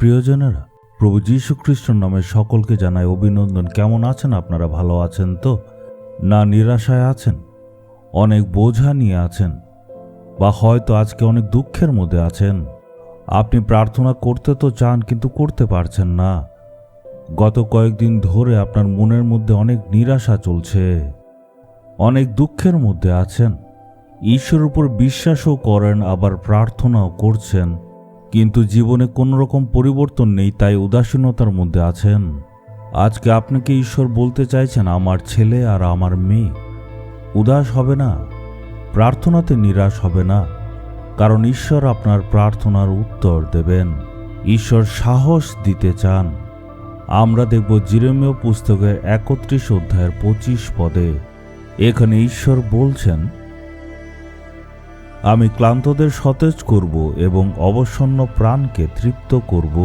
প্রিয়জনেরা, প্রভু যীশু খ্রিস্টর নামে সকলকে জানাই অভিনন্দন। কেমন আছেন আপনারা? ভালো আছেন তো? না নিরাশায় আছেন? অনেক বোঝা নিয়ে আছেন? বা হয়তো আজকে অনেক দুঃখের মধ্যে আছেন? আপনি প্রার্থনা করতে তো চান, কিন্তু করতে পারছেন না। গত কয়েকদিন ধরে আপনার মনের মধ্যে অনেক নিরাশা চলছে। অনেক দুঃখের মধ্যে আছেন। ঈশ্বরের উপর বিশ্বাসও করেন, আবার প্রার্থনাও করছেন। কিন্তু জীবনে কোনো রকম পরিবর্তন নেই, তাই উদাসীনতার মধ্যে আছেন। আজকে আপনাকে ঈশ্বর বলতে চাইছেন, আমার ছেলে আর আমার মেয়ে। উদাস হবে না, প্রার্থনাতে নিরাশ হবে না, কারণ ঈশ্বর আপনার প্রার্থনার উত্তর দেবেন। ঈশ্বর সাহস দিতে চান। আমরা দেখব জিরেমীয় পুস্তকের একত্রিশ অধ্যায়ের পঁচিশ পদে, এখানে ঈশ্বর বলছেন আমি ক্লান্তদের সতেজ করব এবং অবসন্ন প্রাণকে তৃপ্ত করব।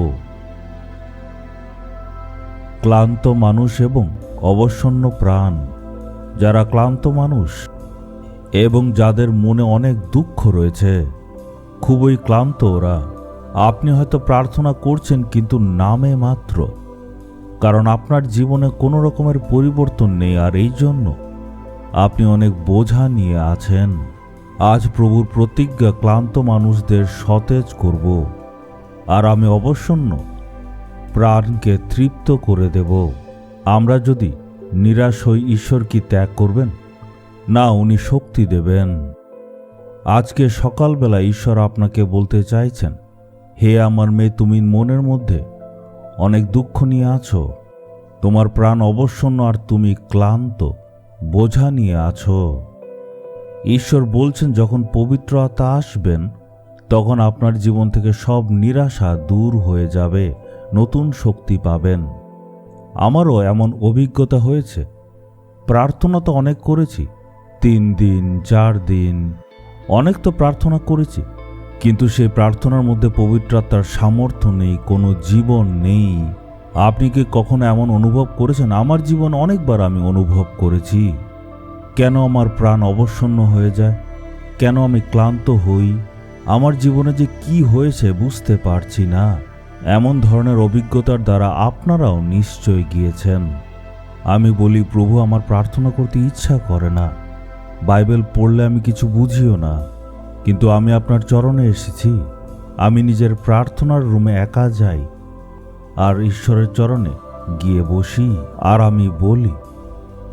ক্লান্ত মানুষ এবং অবসন্ন প্রাণ, যারা ক্লান্ত মানুষ এবং যাদের মনে অনেক দুঃখ রয়েছে, খুবই ক্লান্ত ওরা। আপনি হয়তো প্রার্থনা করছেন কিন্তু নামে মাত্র, কারণ আপনার জীবনে কোনো রকমের পরিবর্তন নেই আর এই জন্য আপনি অনেক বোঝা নিয়ে আছেন। আজ প্রভুর প্রতিজ্ঞা ক্লান্ত মানুষদের সতেজ করব, আর আমি অবসন্ন প্রাণকে তৃপ্ত করে দেব। আমরা যদি নিরাশ হই, ঈশ্বর কি ত্যাগ করবেন? না, উনি শক্তি দেবেন। আজকে সকালবেলা ঈশ্বর আপনাকে বলতে চাইছেন, হে আমার মেয়ে, তুমি মনের মধ্যে অনেক দুঃখ নিয়ে আছো। তোমার প্রাণ অবসন্ন, আর তুমি ক্লান্ত, বোঝা নিয়ে আছো। ঈশ্বর বলছেন, যখন পবিত্র আত্মা আসবেন, তখন আপনার জীবন থেকে সব নিরাশা দূর হয়ে যাবে, নতুন শক্তি পাবেন। আমারও এমন অভিজ্ঞতা হয়েছে। প্রার্থনা তো অনেক করেছি, তিন দিন, চার দিন, অনেক তো প্রার্থনা করেছি, কিন্তু সেই প্রার্থনার মধ্যে পবিত্রতার সামর্থ্য নেই, কোনো জীবন নেই। আপনি কি কখনো এমন অনুভব করেছেন? আমার জীবন অনেকবার আমি অনুভব করেছি। কেন আমার প্রাণ অবসন্ন হয়ে যায়? কেন আমি ক্লান্ত হই? আমার জীবনে যে কি হয়েছে বুঝতে পারছি না। এমন ধরনের অভিজ্ঞতার দ্বারা আপনারাও নিশ্চয় গিয়েছেন। আমি বলি, প্রভু, আমার প্রার্থনা করতে ইচ্ছা করে না। বাইবেল পড়লে আমি কিছু বুঝিও না। কিন্তু আমি আপনার চরণে এসেছি। আমি নিজের প্রার্থনার রুমে একা যাই। আর ঈশ্বরের চরণে গিয়ে বসি। আর আমি বলি,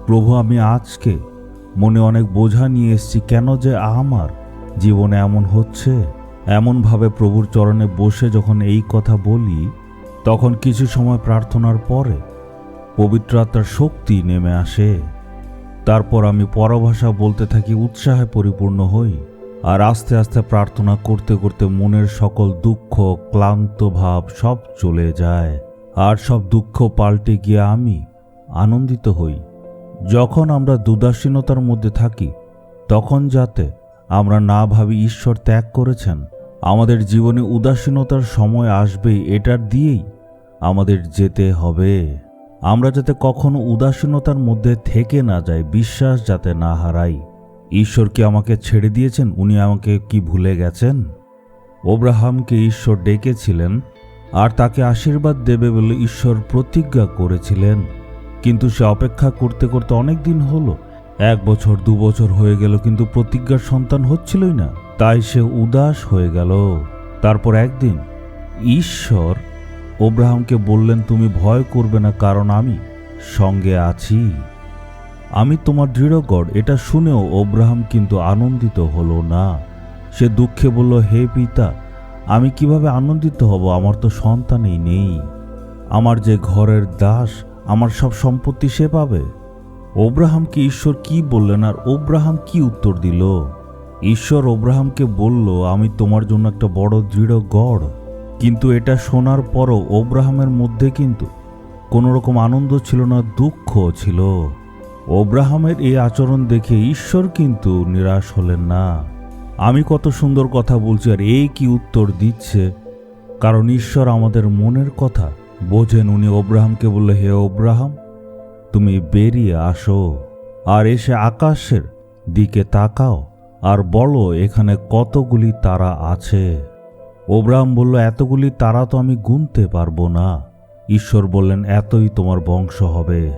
প্রভু, আমি আজকে মনে অনেক বোঝা নিয়ে এসছি, কেন যে আমার জীবনে এমন হচ্ছে? এমনভাবে প্রভুর চরণে বসে যখন এই কথা বলি, তখন কিছু সময় প্রার্থনার পরে পবিত্র আত্মার শক্তি নেমে আসে। তারপর আমি পরভাষা বলতে থাকি, উৎসাহে পরিপূর্ণ হই আর আস্তে আস্তে প্রার্থনা করতে করতে মনের সকল দুঃখ, ক্লান্ত ভাব সব চলে যায়। আর সব দুঃখ পাল্টে গিয়ে আমি আনন্দিত হই। যখন আমরা দুদাসীনতার মধ্যে থাকি, তখন যাতে আমরা না ভাবি ঈশ্বর ত্যাগ করেছেন, আমাদের জীবনে উদাসীনতার সময় আসবে এটার দিয়েই আমাদের যেতে হবে। আমরা যাতে কখনো উদাসীনতার মধ্যে থেকে না যাই, বিশ্বাস যাতে না হারাই। ঈশ্বর কি আমাকে ছেড়ে দিয়েছেন? উনি আমাকে কি ভুলে গেছেন? ওব্রাহামকে ঈশ্বর ডেকেছিলেন, আর তাকে আশীর্বাদ দেবে বলে ঈশ্বর প্রতিজ্ঞা করেছিলেন। কিন্তু সে অপেক্ষা করতে করতে অনেক দিন হলো। এক বছর, দু বছর হয়ে গেল, কিন্তু প্রতিজ্ঞার সন্তান হচ্ছিলই না। তাই সে উদাস হয়ে গেল। তারপর একদিন, ঈশ্বর, ওব্রাহামকে বললেন তুমি ভয় করবে না, কারণ আমি সঙ্গে আছি। আমি তোমার দৃঢ়গড়, এটা শুনেও ওব্রাহাম কিন্তু আনন্দিত হলো না। সে দুঃখে বলল, হে পিতা, আমি কীভাবে আনন্দিত হব? আমার তো সন্তানই নেই। আমার যে ঘরের দাস আমার সব সম্পত্তি সে পাবে। ওব্রাহামকে ঈশ্বর কি বললেন আর ওব্রাহাম কি উত্তর দিল? ঈশ্বর ওব্রাহামকে বলল, আমি তোমার জন্য একটা বড় দৃঢ় গড়। কিন্তু এটা শোনার পরও ওব্রাহামের মধ্যে কিন্তু কোনো রকম আনন্দ ছিল না দুঃখ ছিল। ওব্রাহামের এই আচরণ দেখে ঈশ্বর কিন্তু নিরাশ হলেন না। আমি কত সুন্দর কথা বলছি আর এই কি উত্তর দিচ্ছে। কারণ ঈশ্বর আমাদের মনের কথা বোঝেন উনি অব্রাহামকে বললে, হে ওব্রাহাম, তুমি বেরিয়ে আসো আর এসে আকাশের দিকে তাকাও আর বলো, এখানে কতগুলি তারা আছে? ওব্রাহাম বলল, এতগুলি তারা তো আমি গুনতে পারব না। ঈশ্বর বললেন, এতই তোমার বংশ হবে।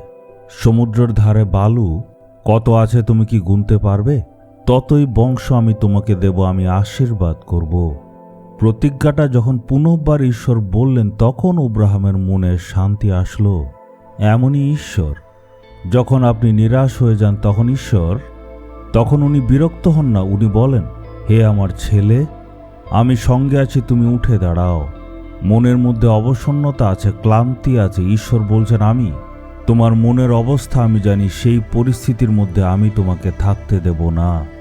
সমুদ্রের ধারে বালু কত আছে তুমি কি গুনতে পারবে? ততই বংশ আমি তোমাকে দেব, আমি আশীর্বাদ করব। প্রতিজ্ঞাটা যখন পুনঃবার ঈশ্বর বললেন, তখন ওব্রাহামের মনে শান্তি আসলো। এমনই ঈশ্বর। যখন আপনি নিরাশ হয়ে যান তখন ঈশ্বর, তখন উনি বিরক্ত হন না, উনি বলেন, হে আমার ছেলে, আমি সঙ্গে আছি, তুমি উঠে দাঁড়াও। মনের মধ্যে অবসন্নতা আছে, ক্লান্তি আছে। ঈশ্বর বলছেন, আমি, তোমার মনের অবস্থা আমি জানি, সেই পরিস্থিতির মধ্যে আমি তোমাকে থাকতে দেব না।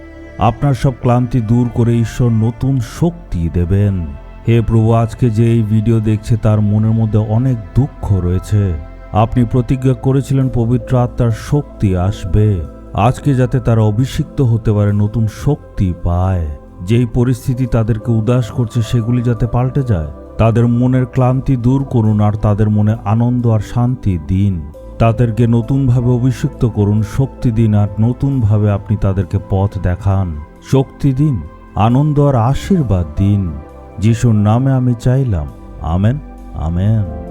আপনার সব ক্লান্তি দূর করে ঈশ্বর নতুন শক্তি দেবেন। হে প্রভু, আজকে যে এই ভিডিও দেখছে তার মনের মধ্যে অনেক দুঃখ রয়েছে। আপনি প্রতিজ্ঞা করেছিলেন পবিত্র আত্মার শক্তি আসবে। আজকে যাতে তারা অভিষিক্ত হতে পারে, নতুন শক্তি পায়। যেই পরিস্থিতি তাদেরকে উদাস করছে, সেগুলি যাতে পাল্টে যায়। তাদের মনের ক্লান্তি দূর করুন আর তাদের মনে আনন্দ আর শান্তি দিন। তাদেরকে নতুনভাবে অভিষিক্ত করুন শক্তি দিন আর নতুনভাবে আপনি তাদেরকে পথ দেখান। শক্তি দিন, আনন্দ আর আশীর্বাদ দিন। যিশুর নামে আমি চাইলাম। Amen amen.